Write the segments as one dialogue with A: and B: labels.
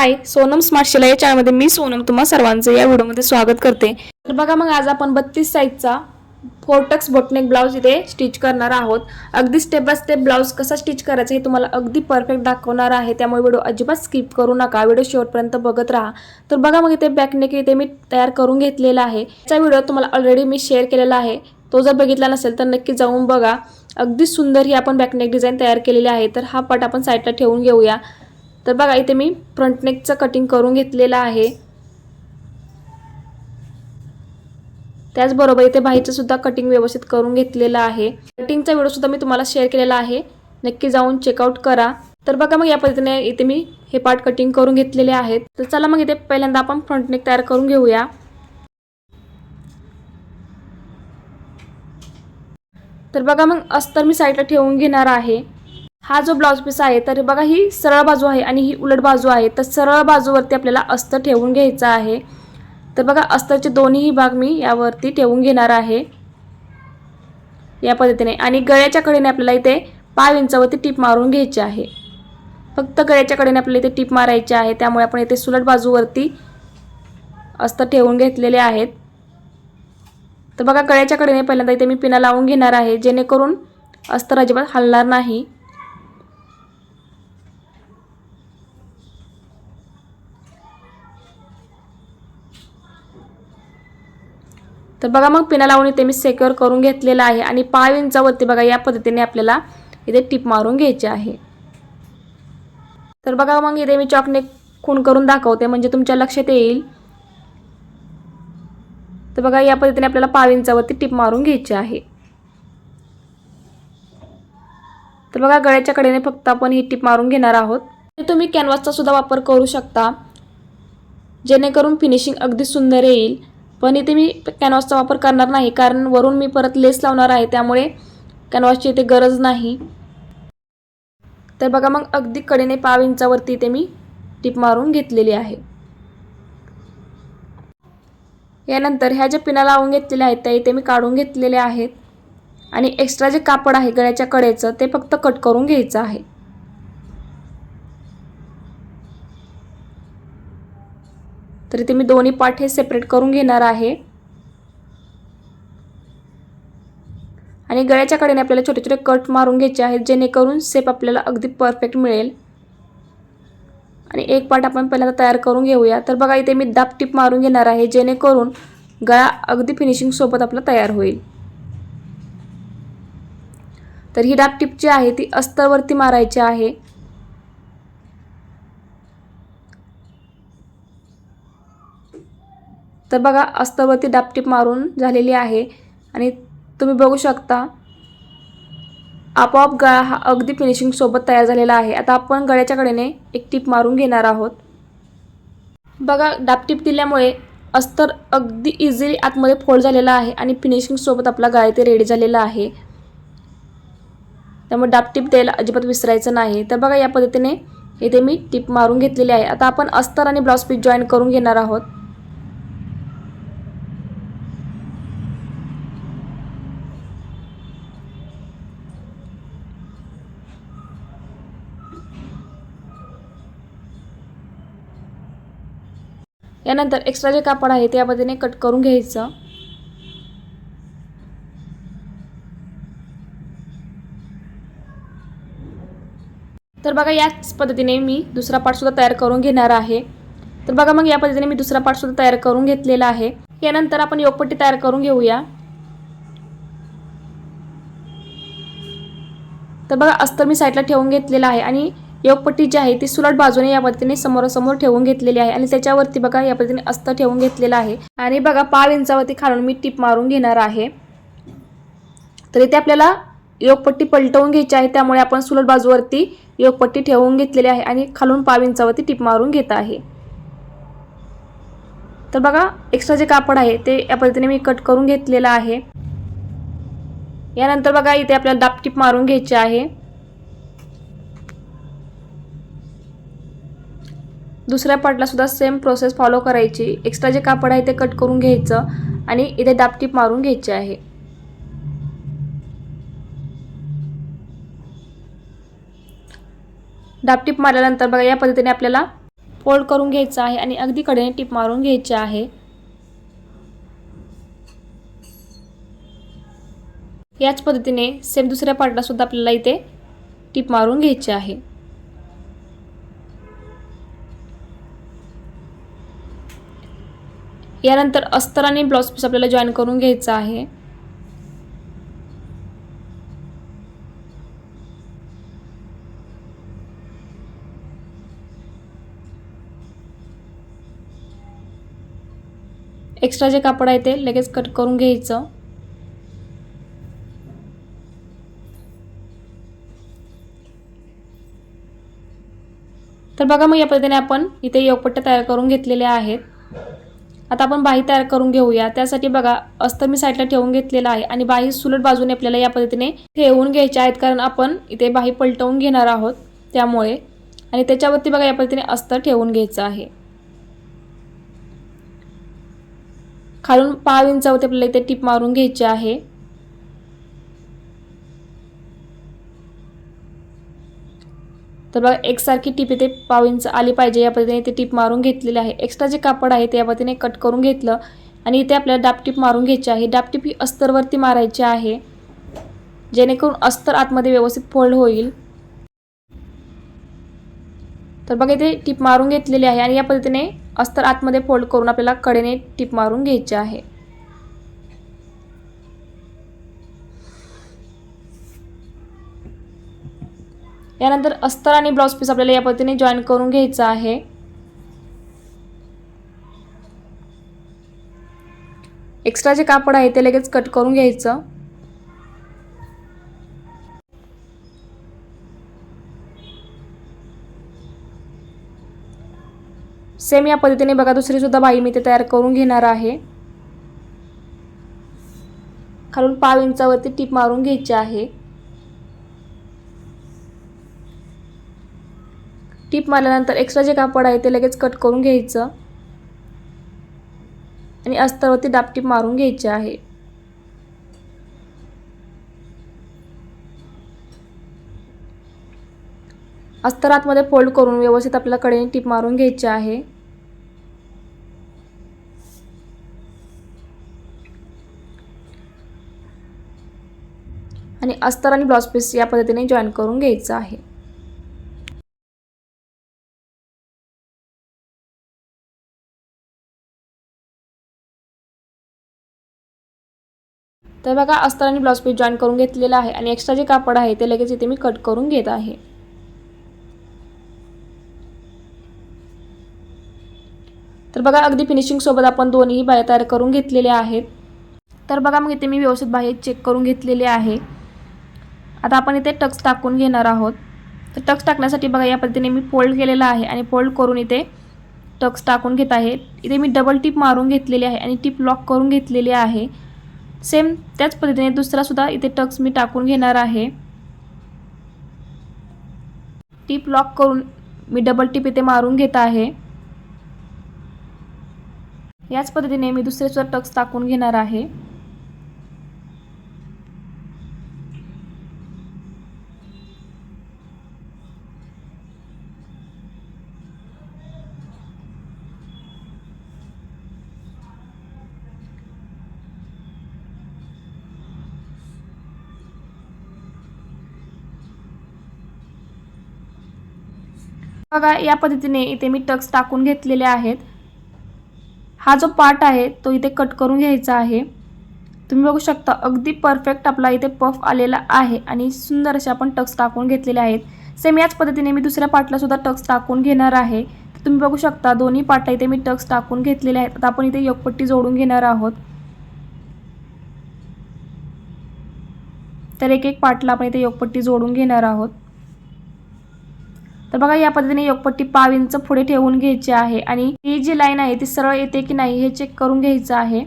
A: हाय Sonam smart शिला या चॅनलमध्ये मी सोनम तुम्हा सर्वांचं या व्हिडिओमध्ये स्वागत करते. तर बघा मग आज आपण बत्तीस साईजचा four tucks boat neck blouse इथे स्टिच करणार आहोत. अगदी स्टेप बाय स्टेप ब्लाऊज कसा स्टिच करायचा हे तुम्हाला अगदी परफेक्ट दाखवणार आहे. त्यामुळे व्हिडिओ अजिबात स्किप करू नका. व्हिडिओ शेवटपर्यंत बघत राहा. तर बघा मग इथे बॅकनेक इथे मी तयार करून घेतलेला आहे. त्याचा व्हिडिओ तुम्हाला ऑलरेडी मी शेअर केलेला आहे. तो जर बघितला नसेल तर नक्की जाऊन बघा. अगदी सुंदर ही आपण बॅकनेक डिझाईन तयार केलेली आहे. तर हा पट आपण साईडला ठेवून घेऊया. तर बघा इथे मी फ्रंट नेकचं कटिंग करून घेतलेलं आहे. त्याचबरोबर इथे बाहीचं सुद्धा कटिंग व्यवस्थित करून घेतलेलं आहे. कटिंगचा व्हिडिओ सुद्धा मी तुम्हाला शेअर केलेला आहे. नक्की जाऊन चेकआउट करा. तर बघा मग या पद्धतीने इथे मी हे पार्ट कटिंग करून घेतलेले आहेत. तर चला मग इथे पहिल्यांदा आपण फ्रंट नेक तयार करून घेऊया. तर बघा मग अस्तर मी साईडला ठेवून घेणार आहे. हा जो ब्लाऊज पीस आहे तर बघा ही सरळ बाजू आहे आणि ही उलट बाजू आहे. तर सरळ बाजूवरती आपल्याला अस्तर ठेवून घ्यायचं आहे. तर बघा अस्तरचे दोन्ही भाग मी यावरती ठेवून घेणार आहे. या पद्धतीने. आणि गळ्याच्या कडेने आपल्याला इथे पाव इंचावरती टीप मारून घ्यायची आहे. फक्त गळ्याच्या कडेने आपल्याला इथे टीप मारायची आहे. त्यामुळे आपण इथे सुलट बाजूवरती अस्तर ठेवून घेतलेले आहेत. तर बघा गळ्याच्या कडेने पहिल्यांदा इथे मी पिना लावून घेणार आहे. जेणेकरून अस्तर अजिबात हलणार नाही. तर बघा मग पिना लावून इथे मी सेक्युअर करून घेतलेला आहे आणि पाव इंचावरती बघा या पद्धतीने आपल्याला इथे टिप मारून घ्यायची आहे. तर बघा मग इथे मी चॉकने खून करून दाखवते म्हणजे तुमच्या लक्षात येईल. तर बघा या पद्धतीने आपल्याला पाव इंचावरती टिप मारून घ्यायची आहे. तर बघा गळ्याच्या कडेने फक्त आपण ही टिप मारून घेणार आहोत. तुम्ही कॅनव्हासचा सुद्धा वापर करू शकता. जेणेकरून फिनिशिंग अगदी सुंदर येईल. पण इथे मी कॅनव्हासचा वापर करणार नाही कारण वरून मी परत लेस लावणार आहे त्यामुळे कॅनव्हासची इथे गरज नाही. तर बघा मग अगदी कडेने पाव इंचावरती इथे मी टिप मारून घेतलेली आहे. यानंतर ह्या ज्या पिना लावून घेतलेल्या आहेत त्या इथे मी काढून घेतलेल्या आहेत. आणि एक्स्ट्रा जे कापड आहे गळ्याच्या कडेचं ते फक्त कट करून घ्यायचं आहे. तर इथे मी दोन्ही पाठ हे सेपरेट करून घेणार आहे. आणि गळ्याच्या कडेने आपल्याला छोटे छोटे कट मारून घ्यायचे आहेत जेणेकरून सेप आपल्याला अगदी परफेक्ट मिळेल. आणि एक पार्ट आपण पहिल्यांदा तयार करून घेऊया. तर बघा इथे मी दाब टिप मारून घेणार आहे जेणेकरून गळा अगदी फिनिशिंग सोबत आपला तयार होईल. तर ही डाब टिप जी आहे ती अस्तरवरती मारायची आहे. तर बघा अस्तरवरती डापटीप मारून झालेली आहे. आणि तुम्ही बघू शकता आपोआप गळा हा अगदी फिनिशिंगसोबत तयार झालेला आहे. आता आपण गळ्याच्या कडेने एक टीप मारून घेणार आहोत. बघा डापटीप दिल्यामुळे अस्तर अगदी इझिली आतमध्ये फोल्ड झालेला आहे आणि फिनिशिंगसोबत आपला गळा इथे रेडी झालेला आहे. त्यामुळे डापटीप द्यायला अजिबात विसरायचं नाही. तर बघा या पद्धतीने इथे मी टीप मारून घेतलेली आहे. आता आपण अस्तर आणि ब्लाऊज पीस जॉईन करून घेणार आहोत. यानंतर एक्स्ट्रा जे कापड आहे त्या पद्धतीने कट करून घ्यायचं. तर बघा याच पद्धतीने मी दुसरा पार्टसुद्धा तयार करून घेणार आहे. तर बघा मग या पद्धतीने मी दुसरा पार्टसुद्धा तयार करून घेतलेला आहे. यानंतर आपण योगपट्टी तयार करून घेऊया. तर बघा अस्तर मी साईडला ठेवून घेतलेला आहे आणि योगपट्टी जी आहे ती सुलट बाजूने या पद्धतीने समोरासमोर ठेवून घेतलेली आहे आणि त्याच्यावरती बघा या पद्धतीने अस्त ठेवून घेतलेला आहे. आणि बघा पाव इंचावरती खालून मी टीप मारून घेणार आहे. तर इथे आपल्याला योगपट्टी पलटवून घ्यायची आहे त्यामुळे आपण सुलट बाजूवरती योगपट्टी ठेवून घेतलेली आहे आणि खालून पाव इंचावरती टीप मारून घेत आहे. तर बघा एक्स्ट्रा जे कापड आहे ते या पद्धतीने मी कट करून घेतलेलं आहे. यानंतर बघा इथे आपल्याला दापटीप मारून घ्यायची आहे. दुसऱ्या पार्टला सुद्धा सेम प्रोसेस फॉलो करायची. एक्स्ट्रा जे कापड आहे ते कट करून घ्यायचं आणि इथे दापटीप मारून घ्यायची आहे. दापटीप मारल्यानंतर बघा या पद्धतीने आपल्याला फोल्ड करून घ्यायचं आहे आणि अगदी कडेने टीप मारून घ्यायची आहे. याच पद्धतीने सेम दुसऱ्या पार्टलासुद्धा आपल्याला इथे टीप मारून घ्यायची आहे. यानंतर अस्तर आणि ब्लाऊज पीस आपल्याला जॉईन करून घ्यायचं आहे. एक्स्ट्रा जे कापड आहे ते लगेच कट करून घ्यायचं. तर बघा मग या पद्धतीने आपण इथे योगपट्ट्या तयार करून घेतलेल्या आहेत. आता आपण बाही तयार करून घेऊया. त्यासाठी बघा अस्तर मी साईडला ठेवून घेतलेलं आहे आणि बाही सुलट बाजूने आपल्याला या पद्धतीने ठेवून घ्यायच्या आहेत. कारण आपण इथे बाही पलटवून घेणार आहोत त्यामुळे. आणि त्याच्यावरती बघा या पद्धतीने अस्तर ठेवून घ्यायचं आहे. खालून पाव इंचावरती आपल्याला इथे टीप मारून घ्यायची आहे. तर बघा एकसारखी टीप इथे पाव इंच आली पाहिजे. या पद्धतीने इथे टीप मारून घेतलेली आहे. एक्स्ट्रा जे कापड आहे ते या पद्धतीने कट करून घेतलं आणि इथे आपल्याला डापटीप मारून घ्यायची आहे. डापटीप ही अस्तरवरती मारायची आहे जेणेकरून अस्तर आतमध्ये व्यवस्थित फोल्ड होईल. तर बघा इथे टीप मारून घेतलेली आहे आणि या पद्धतीने अस्तर आतमध्ये फोल्ड करून आपल्याला कडेने टीप मारून घ्यायची आहे. यानंतर अस्तर आणि ब्लाऊज पीस आपल्याला या पद्धतीने जॉईन करून घ्यायचं आहे. एक्स्ट्रा जे कापड आहे ते लगेच कट करून घ्यायचं. सेम या पद्धतीने बघा दुसरी सुद्धा बाई मी ते तयार करून घेणार आहे. खालून पाव इंचावरती टीप मारून घ्यायची आहे. मला मारल्यानंतर एक्स्ट्रा जे कापड आहे ते लगेच कट करून घ्यायचं. आणि अस्तरवरती दापटीप मारून घ्यायची आहे. अस्तर आतमध्ये फोल्ड करून व्यवस्थित आपल्या कडेने टीप मारून घ्यायची आहे. आणि अस्तर आणि ब्लाउज पीस या पद्धतीने जॉईन करून घ्यायचं आहे. तर बघा अस्तर आणि ब्लाऊज पीस जॉईन करून घेतलेलं आहे आणि एक्स्ट्रा जे कापड आहे ते लगेच इथे मी कट करून घेत आहे. तर बघा अगदी फिनिशिंगसोबत आपण दोन्ही बाह्या तयार करून घेतलेल्या आहेत. तर बघा मग इथे मी व्यवस्थित बाहेर चेक करून घेतलेले आहे. आता आपण इथे टक्स टाकून घेणार आहोत. तर टक्स टाकण्यासाठी बघा या पद्धतीने मी फोल्ड केलेला आहे आणि फोल्ड करून इथे टक्स टाकून घेत आहे. इथे मी डबल टिप मारून घेतलेली आहे आणि टिप लॉक करून घेतलेली आहे. सेम त्याच पद्धतीने दुसरासुद्धा इथे टक्स मी टाकून घेणार आहे. टिप लॉक करून मी डबल टिप इथे मारून घेत आहे. याच पद्धतीने मी दुसरे सुद्धा टक्स टाकून घेणार आहे. बघा या पद्धतीने इथे मी टक्स टाकून घेतलेले आहेत. हा जो पार्ट आहे तो इथे कट करून घ्यायचा आहे. तुम्ही बघू शकता अगदी परफेक्ट आपला इथे पफ आलेला आहे आणि सुंदर असे आपण टक्स टाकून घेतलेले आहेत. सेम याच पद्धतीने मी दुसऱ्या पार्टलासुद्धा टक्स टाकून घेणार आहे. तुम्ही बघू शकता दोन्ही पाटा इथे मी टक्स टाकून घेतलेले आहेत. आता आपण इथे योगपट्टी जोडून घेणार आहोत. तर एक एक पाटला आपण इथे योगपट्टी जोडून घेणार आहोत. तर बघा या पद्धतीने योगपट्टी पाव इंच पुढे ठेवून घ्यायची आहे. आणि ही जी लाईन आहे ती सरळ येते की नाही हे चेक करून घ्यायचं आहे.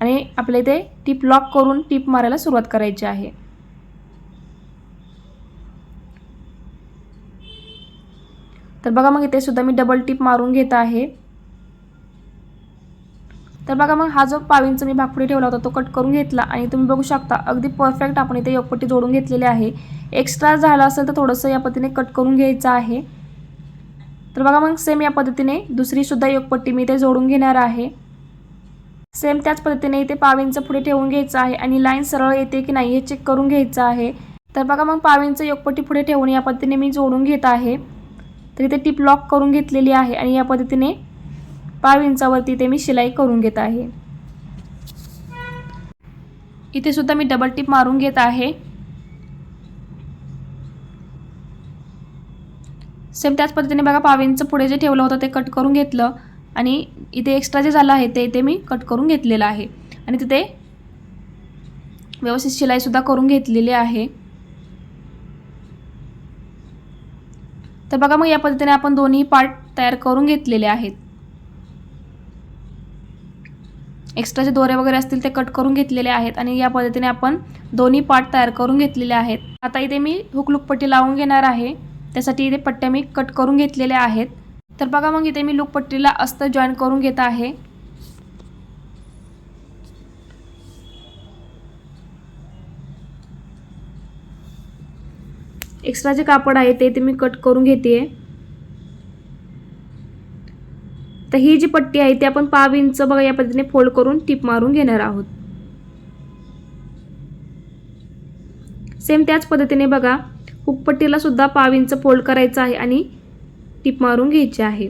A: आणि आपल्या इथे टीप लॉक करून टीप मारायला सुरुवात करायची आहे. तर बघा मग इथे सुद्धा मी डबल टीप मारून घेत आहे. तर बघा मग हा जो पावींचा मी भाग पुढे ठेवला होता तो कट करून घेतला आणि तुम्ही बघू शकता अगदी परफेक्ट आपण इथे योगपट्टी जोडून घेतलेली आहे. एक्स्ट्रा झाला असेल तर थोडंसं या पद्धतीने कट करून घ्यायचं आहे. तर बघा मग सेम या पद्धतीने दुसरीसुद्धा योगपट्टी मी इथे जोडून घेणार आहे. सेम त्याच पद्धतीने इथे पावींचं पुढे ठेवून घ्यायचं आहे आणि लाईन सरळ येते की नाही हे चेक करून घ्यायचं आहे. तर बघा मग पाव योगपट्टी पुढे ठेवून या पद्धतीने मी जोडून घेत आहे. तर इथे टिप लॉक करून घेतलेली आहे आणि या पद्धतीने पाव इंचावरती इथे मी शिलाई करून घेत आहे. इथे सुद्धा मी डबल टिप मारून घेत आहे. सेम त्याच पद्धतीने बघा पाव इंच पुढे जे ठेवलं होतं ते कट करून घेतलं आणि इथे एक्स्ट्रा जे झालं आहे ते इथे मी कट करून घेतलेलं आहे. आणि तिथे व्यवस्थित शिलाईसुद्धा करून घेतलेली आहे. तर बघा मग या पद्धतीने आपण दोन्ही पार्ट तयार करून घेतलेले आहेत. एक्स्ट्राचे दोरे वगैरे असतील ते कट करून घेतलेले आहेत आणि या पद्धतीने आपण दोन्ही पार्ट तयार करून घेतलेले आहेत. आता इथे मी हुकलूक पट्टी लावून घेणार आहे. त्यासाठी इथे पट्ट्या मी कट करून घेतलेल्या आहेत. तर बघा मग इथे मी लूकपट्टीला अस्तर जॉईन करून घेत आहे. एक्स्ट्रा जे कापड आहे ते इथे मी कट करून घेते तर ही जी पट्टी आहे ती आपण पाव इंच बघा या पद्धतीने फोल्ड करून टिप मारून घेणार आहोत. सेम त्याच पद्धतीने बघा हुकपट्टीला सुद्धा पाव इंच फोल्ड करायचं आहे आणि टिप मारून घ्यायची आहे.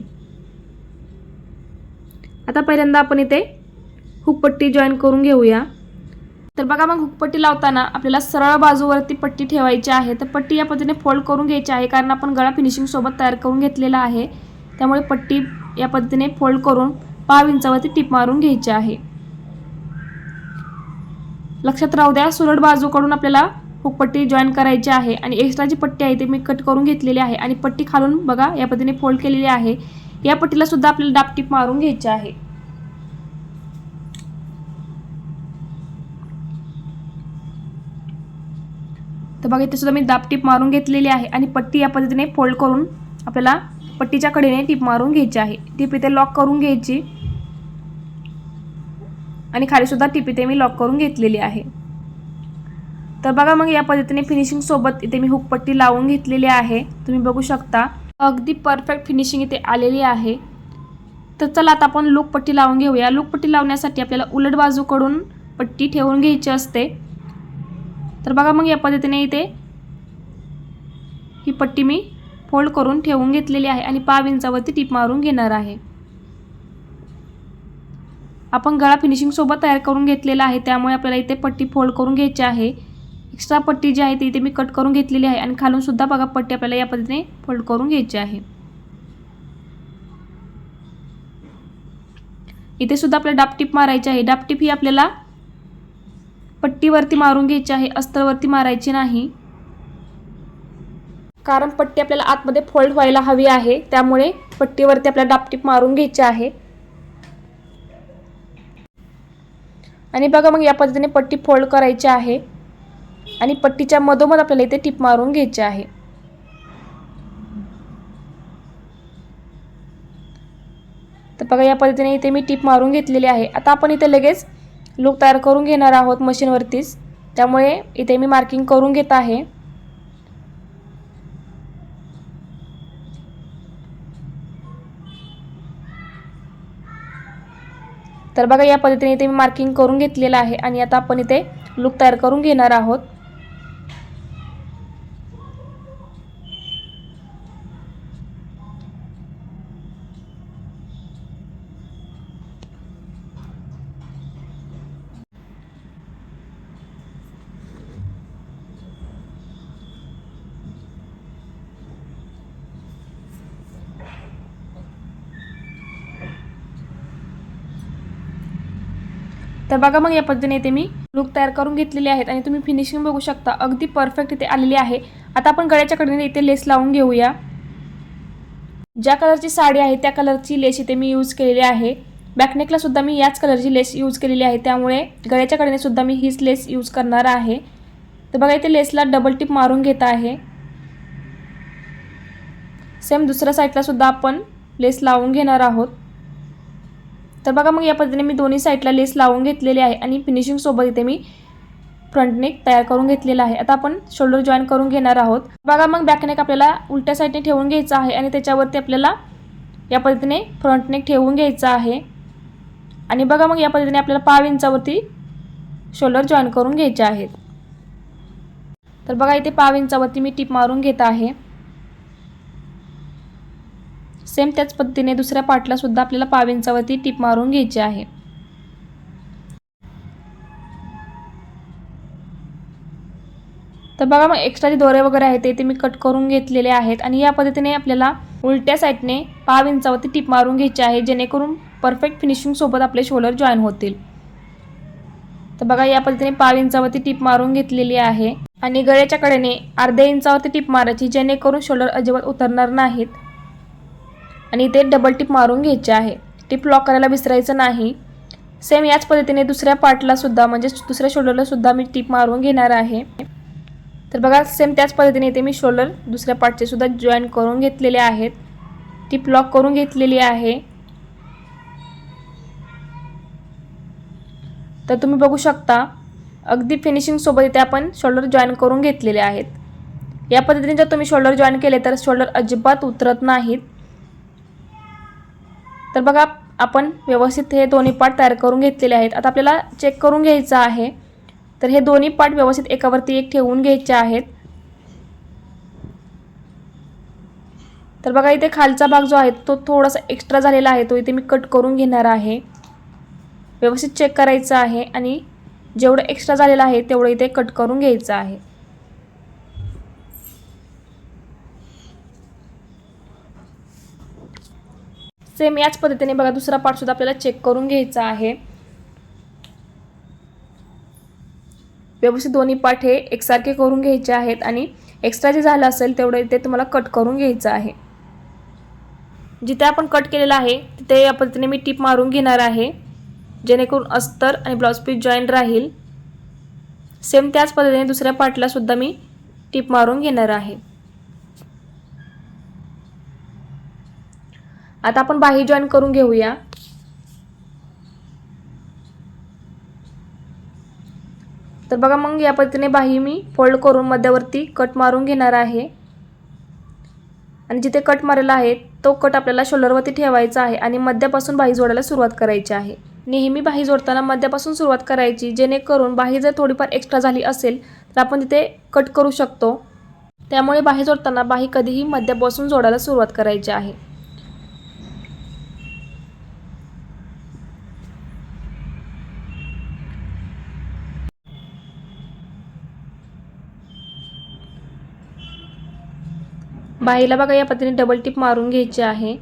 A: आता पहिल्यांदा आपण इथे हुकपट्टी जॉईन करून घेऊया. तर बघा मग हुकपट्टी लावताना आपल्याला सरळ बाजूवरती पट्टी ठेवायची आहे. तर पट्टी या पद्धतीने फोल्ड करून घ्यायची आहे कारण आपण गळा फिनिशिंग सोबत तयार करून घेतलेला आहे. त्यामुळे पट्टी या पद्धतीने फोल्ड करून पाव इंचावरती टिप मारून घ्यायची आहे. लक्षात राहू द्या सुरड बाजूकडून आपल्याला हुकपट्टी जॉईन करायची आहे आणि एक्स्ट्रा जी पट्टी आहे ती मी कट करून घेतलेली आहे आणि पट्टी खालून बघा या पद्धतीने फोल्ड केलेली आहे. या पट्टीला सुद्धा आपल्याला डापटीप मारून घ्यायची आहे. तर बघा इथे सुद्धा मी दापटीप मारून घेतलेली आहे आणि पट्टी या पद्धतीने फोल्ड करून आपल्याला पट्टीच्या कडेने टीप मारून घ्यायची आहे. टीप इथे लॉक करून घ्यायची. आणि खालीसुद्धा टीप इथे मी लॉक करून घेतलेली आहे. तर बघा मग या पद्धतीने फिनिशिंगसोबत इथे मी हुक पट्टी लावून घेतलेली आहे. तुम्ही बघू शकता. अगदी परफेक्ट फिनिशिंग इथे आलेली आहे. तर चला आता आपण लूकपट्टी लावून घेऊया. लूकपट्टी लावण्यासाठी आपल्याला उलट बाजूकडून पट्टी ठेवून घ्यायची असते. तर बघा मग या पद्धतीने इथे ही पट्टी मी फोल्ड करून ठेवून घेतलेली आहे आणि पाव इंचावरती टीप मारून घेणार आहे. आपण गळा फिनिशिंगसोबत तयार करून घेतलेला आहे त्यामुळे आपल्याला इथे पट्टी फोल्ड करून घ्यायची आहे. एक्स्ट्रा पट्टी जी आहे ती इथे मी कट करून घेतलेली आहे आणि खालूनसुद्धा बघा पट्टी आपल्याला या पद्धतीने फोल्ड करून घ्यायची आहे. इथे सुद्धा आपल्याला डापटीप मारायची आहे. डापटीप ही आपल्याला पट्टीवरती मारून घ्यायची आहे अस्तरवरती मारायची नाही. कारण पट्टी आपल्याला आतमध्ये फोल्ड व्हायला हवी आहे. त्यामुळे पट्टीवरती आपल्याला डापटीप मारून घ्यायची आहे. आणि बघा मग या पद्धतीने पट्टी फोल्ड करायची आहे. आणि पट्टीच्या मधोमध आपल्याला इथे टीप मारून घ्यायची आहे. तर बघा या पद्धतीने इथे मी टीप मारून घेतलेली आहे. आता आपण इथे लगेच लूक तयार करून घेणार आहोत मशीनवरतीच. त्यामुळे इथे मी मार्किंग करून घेत आहे. तर बघा या पद्धतीने इथे मी मार्किंग करून घेतलेलं आहे आणि आता आपण इथे लूक तयार करून घेणार आहोत. तर बघा मग या पद्धतीने इथे मी लुक तयार करून घेतलेले आहेत आणि तुम्ही फिनिशिंग बघू शकता. अगदी परफेक्ट इथे आलेली आहे. आता आपण गळ्याच्या कडेने इथे लेस लावून घेऊया. ज्या कलरची साडी आहे त्या कलरची लेस इथे मी यूज केलेली आहे. बॅकनेकला सुद्धा मी याच कलरची लेस यूज केलेली आहे. त्यामुळे गळ्याच्या कडेने सुद्धा मी हीच लेस यूज करणार आहे. तर बघा इथे लेसला डबल टिप मारून घेत आहे. सेम दुसऱ्या साईडला सुद्धा आपण लेस लावून घेणार आहोत. तर बघा मग या पद्धतीने मी दोन्ही साईडला लेस लावून घेतलेली आहे आणि फिनिशिंगसोबत इथे मी फ्रंट नेक तयार करून घेतलेला आहे. आता आपण शोल्डर जॉईन करून घेणार आहोत. बघा मग बॅक नेक आपल्याला उलट्या साईडने ठेवून घ्यायचं आहे आणि त्याच्यावरती आपल्याला या पद्धतीने फ्रंट नेक ठेवून घ्यायचा आहे. आणि बघा मग या पद्धतीने आपल्याला पाव इंचावरती शोल्डर जॉईन करून घ्यायचे आहेत. तर बघा इथे पाव इंचावरती मी टीप मारून घेत आहे. सेम त्याच पद्धतीने दुसऱ्या पाटलासुद्धा आपल्याला पाविंचावरती टीप मारून घ्यायची आहे. तर बघा मग एक्स्ट्रा जे दोरे वगैरे आहेत ते ते मी कट करून घेतलेले आहेत आणि या पद्धतीने आपल्याला उलट्या साईडने पाव इंचावरती टीप मारून घ्यायची आहे जेणेकरून परफेक्ट फिनिशिंगसोबत आपले शोल्डर जॉईन होतील. तर बघा या पद्धतीने पाव इंचावरती टीप मारून घेतलेली आहे. आणि गळ्याच्या कडेने अर्ध्या इंचावरती टीप मारायची जेणेकरून शोल्डर अजिबात उतरणार नाहीत. आणि इथे डबल टिप मारून घ्यायचे आहे. टिप लॉक करायला विसरायचं नाही. सेम याच पद्धतीने दुसऱ्या पार्टला सुद्धा म्हणजे दुसऱ्या शोल्डरला सुद्धा मी टिप मारून घेणार आहे. तर बघा सेम त्याच पद्धतीने इथे मी शोल्डर दुसऱ्या पार्टचे सुद्धा जॉईन करून घेतलेले आहेत. टिप लॉक करून घेतलेली आहे. तर तुम्ही बघू शकता अगदी फिनिशिंगसोबत इथे आपण शोल्डर जॉईन करून घेतलेले आहेत. या पद्धतीने जर तुम्ही शोल्डर जॉईन केले तर शोल्डर अजिबात उतरत नाहीत. तर बघा आपण व्यवस्थित हे दोन्ही पार्ट तयार करून घेतलेले आहेत. आता आपल्याला चेक करून घ्यायचं आहे. तर हे दोन्ही पार्ट व्यवस्थित एकावरती एक ठेवून घ्यायचे आहेत. तर बघा इथे खालचा भाग जो आहे तो थोडासा एक्स्ट्रा झालेला आहे. तो इथे मी कट करून घेणार आहे. व्यवस्थित चेक करायचं आहे आणि जेवढं एक्स्ट्रा झालेलं आहे तेवढं इथे कट करून घ्यायचं आहे. सेम याच पद्धतीने बघा दुसरा पार्टसुद्धा आपल्याला चेक करून घ्यायचा आहे. व्यवस्थित दोन्ही पार्ट हे एकसारखे करून घ्यायचे आहेत आणि एक्स्ट्रा जे झालं असेल तेवढं ते तुम्हाला कट करून घ्यायचं आहे. जिथे आपण कट केलेलं आहे तिथे या पद्धतीने मी टीप मारून घेणार आहे. जेणेकरून अस्तर आणि ब्लाऊज पीस जॉईन राहील. सेम त्याच पद्धतीने दुसऱ्या पार्टलासुद्धा मी टीप मारून घेणार आहे. आता आपण बाही जॉईन करून घेऊया. तर बघा मग या पद्धतीने बाही मी फोल्ड करून मध्यावरती कट मारून घेणार आहे. आणि जिथे कट मारलेला आहे तो कट आपल्याला शोल्डरवरती ठेवायचा आहे आणि मध्यापासून बाही जोडायला सुरुवात करायची आहे. नेहमी बाही जोडताना मध्यापासून सुरुवात करायची जेणेकरून बाही जर थोडीफार एक्स्ट्रा झाली असेल तर आपण तिथे कट करू शकतो. त्यामुळे बाही जोडताना बाही कधीही मध्यापासून जोडायला सुरुवात करायची आहे. बाईला बघा या पद्धतीने डबल टिप मारून घ्यायची आहे.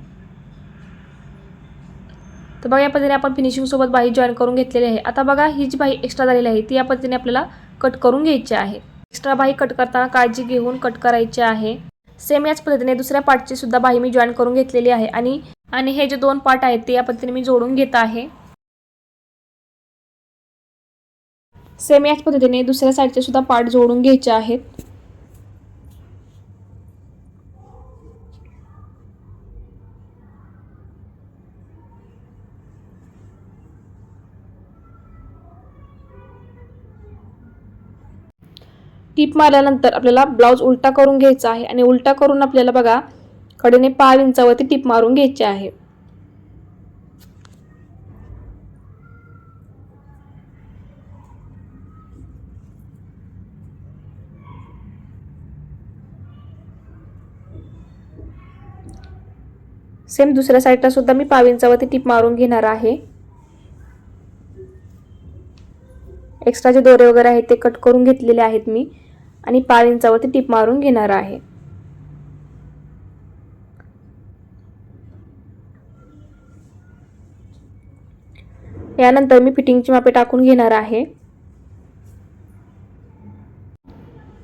A: तर बघा या पद्धतीने आपण फिनिशिंगसोबत बाही जॉईन करून घेतलेली आहे. आता बघा ही जी बाही एक्स्ट्रा झालेली आहे ती या पद्धतीने आपल्याला कट करून घ्यायची आहे. एक्स्ट्रा बाही कट करताना काळजी घेऊन कट करायची आहे. सेम याच पद्धतीने दुसऱ्या पार्टची सुद्धा बाही मी जॉईन करून घेतलेली आहे. आणि आणि हे जे दोन पार्ट आहेत ते या पद्धतीने मी जोडून घेत आहे. सेम याच पद्धतीने दुसऱ्या साईडचे सुद्धा पार्ट जोडून घ्यायचे आहेत. टीप मारल्यानंतर आपल्याला ब्लाऊज उलटा करून घ्यायचा आहे आणि उलटा करून आपल्याला बघा कडेने पाच इंचावरती टीप मारून घ्यायची आहे. सेम दुसऱ्या साईडला सुद्धा मी पाव इंचावरती टीप मारून घेणार आहे. एक्स्ट्रा जे दोरे वगैरे आहेत ते कट करून घेतलेले आहेत मी. आणि पाच इंचावरती टिप मारून घेणार आहे. यानंतर मी फिटिंगची मापे टाकून घेणार आहे.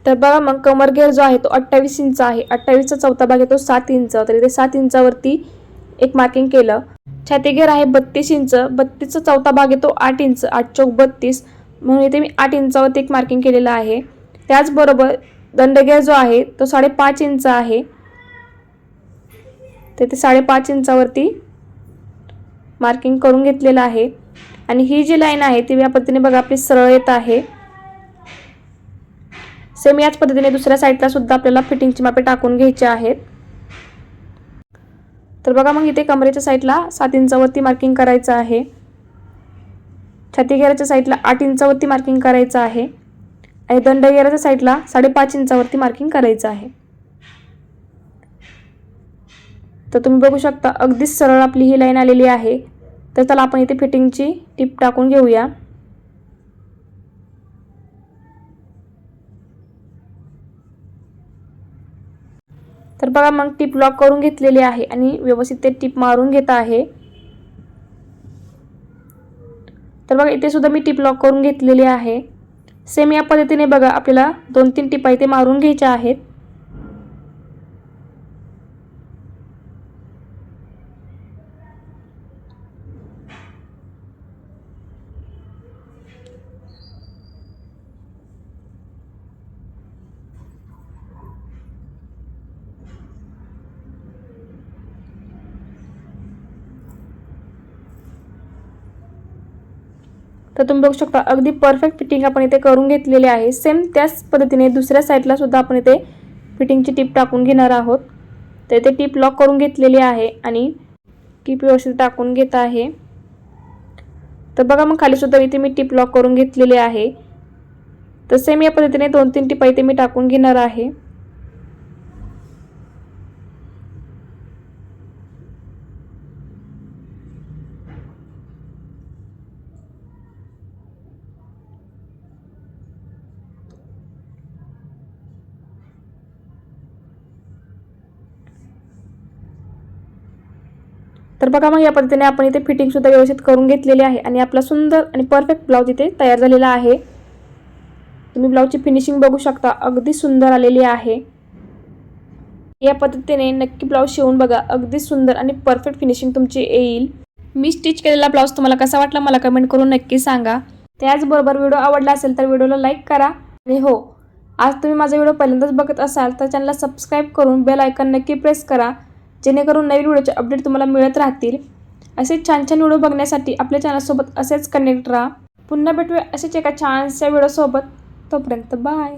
A: तर बघा मग कमर घेर जो आहे तो अठ्ठावीस इंच आहे. अठ्ठावीसचा चौथा भाग आहे तो सात इंच. तर इथे सात इंचावरती एक मार्किंग केलं. छाती घेर आहे बत्तीस इंच. बत्तीसचा चौथा भाग आहे तो आठ इंच. आठ चौक बत्तीस. म्हणून इथे मी आठ इंचावरती एक मार्किंग केलेलं आहे. त्याचबरोबर दंडघेर जो आहे तो साडेपाच इंच आहे. तर ते साडेपाच इंचावरती मार्किंग करून घेतलेलं आहे. आणि ही जी लाईन आहे ती या पद्धतीने बघा आपली सरळ येत आहे. सेम याच पद्धतीने दुसऱ्या साईडला सुद्धा आपल्याला फिटिंगची मापे टाकून घ्यायची आहेत. तर बघा मग इथे कमरेच्या साईडला सात इंचावरती मार्किंग करायचं आहे. छाती घेराच्या साईडला आठ इंचावरती मार्किंग करायचं आहे. आणि दंड घेराच्या साईडला साडेपाच इंचावरती मार्किंग करायचं आहे. तर तुम्ही बघू शकता अगदीच सरळ आपली ही लाईन आलेली आहे. तर चला आपण इथे फिटिंगची टिप टाकून घेऊया. तर बघा मग टिप लॉक करून घेतलेली आहे आणि व्यवस्थित ते टिप मारून घेत आहे. तर बघा इथे सुद्धा मी टिप लॉक करून घेतलेली आहे. सेम या पद्धतीने बघा आपल्याला दोन तीन टिपा इथे मारून घ्यायच्या आहेत. तर तुम्ही बघू शकता अगदी परफेक्ट फिटिंग आपण इथे करून घेतलेली आहे. सेम त्याच पद्धतीने दुसऱ्या साईडला सुद्धा आपण इथे फिटिंगची टीप टाकून घेणार आहोत. तर इथे टीप लॉक करून घेतलेली आहे आणि टीप व्यवस्थित टाकून घेत आहे. तर बघा मग खाली सुद्धा इथे मी टीप लॉक करून घेतलेली आहे. तर सेम या पद्धतीने दोन तीन टिपा इथे मी टाकून घेणार आहे. तर बघा मग या पद्धतीने आपण इथे फिटिंगसुद्धा व्यवस्थित करून घेतलेली आहे आणि आपला सुंदर आणि परफेक्ट ब्लाऊज इथे तयार झालेला आहे. तुम्ही ब्लाऊजची फिनिशिंग बघू शकता अगदी सुंदर आलेली आहे. या पद्धतीने नक्की ब्लाऊज शिवून बघा अगदी सुंदर आणि परफेक्ट फिनिशिंग तुमची येईल. मी स्टिच केलेला ब्लाऊज तुम्हाला कसा वाटला मला कमेंट करून नक्की सांगा. त्याचबरोबर व्हिडिओ आवडला असेल तर व्हिडिओला लाईक करा. आणि हो आज तुम्ही माझा व्हिडिओ पहिल्यांदाच बघत असाल तर चॅनलला सबस्क्राईब करून बेल आयकन नक्की प्रेस करा. जेणेकरून नवीन व्हिडिओचे अपडेट तुम्हाला मिळत राहतील. असे छान छान व्हिडिओ बघण्यासाठी आपल्या चॅनलसोबत असेच कनेक्ट राहा. पुन्हा भेटूया असेच एका छानशा व्हिडिओसोबत तोपर्यंत बाय